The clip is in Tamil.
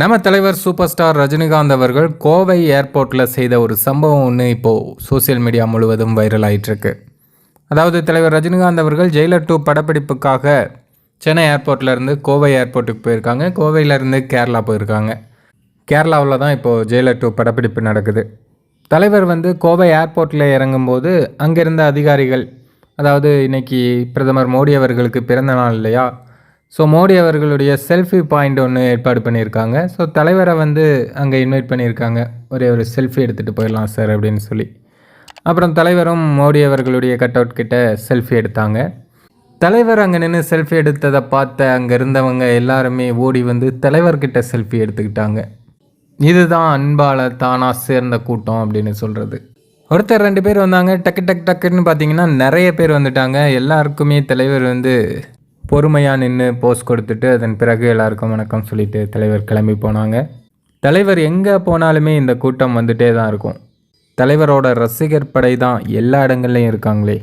நம்ம தலைவர் சூப்பர் ஸ்டார் ரஜினிகாந்த் அவர்கள் கோவை ஏர்போர்ட்டில் செய்த ஒரு சம்பவம் ஒன்று இப்போது சோஷியல் மீடியா முழுவதும் வைரல் ஆகிட்டுருக்கு அதாவது தலைவர் ரஜினிகாந்த் அவர்கள் ஜெயிலர் டூ படப்பிடிப்புக்காக சென்னை ஏர்போர்ட்லேருந்து கோவை ஏர்போர்ட்டுக்கு போயிருக்காங்க. கோவையிலேருந்து கேரளா போயிருக்காங்க. கேரளாவில் தான் இப்போது ஜெயிலர் டூ படப்பிடிப்பு நடக்குது. தலைவர் வந்து கோவை ஏர்போர்ட்டில் இறங்கும்போது அங்கேருந்த அதிகாரிகள் அதாவது இன்றைக்கி பிரதமர் மோடி அவர்களுக்கு பிறந்த நாள் இல்லையா ஸோ மோடி அவர்களுடைய செல்ஃபி பாயிண்ட் ஒன்று ஏற்பாடு பண்ணியிருக்காங்க. ஸோ தலைவரை வந்து அங்கே இன்வைட் பண்ணியிருக்காங்க. ஒரே ஒரு செல்ஃபி எடுத்துகிட்டு போயிடலாம் சார் அப்படின்னு சொல்லி. அப்புறம் தலைவரும் மோடி அவர்களுடைய கட் அவுட் கிட்ட செல்ஃபி எடுத்தாங்க. தலைவர் அங்கே நின்று செல்ஃபி எடுத்ததை பார்த்த அங்கே இருந்தவங்க எல்லாருமே ஓடி வந்து தலைவர்கிட்ட செல்ஃபி எடுத்துக்கிட்டாங்க. இதுதான் அன்பால் தானாக சேர்ந்த கூட்டம் அப்படின்னு சொல்கிறது ஒருத்தர் ரெண்டு பேர் வந்தாங்க டக்கு டக்கு டக்குன்னு பார்த்தீங்கன்னா நிறைய பேர் வந்துட்டாங்க. எல்லாருக்குமே தலைவர் வந்து பொறுமையாக நின்று போஸ் கொடுத்துட்டு அதன் பிறகு எல்லாருக்கும் வணக்கம் சொல்லிட்டு தலைவர் கிளம்பி போனாங்க. தலைவர் எங்கே போனாலுமே இந்த கூட்டம் வந்துட்டே தான் இருக்கும். தலைவரோட ரசிகர் படை தான் எல்லா இடங்கள்லையும் இருக்காங்களே.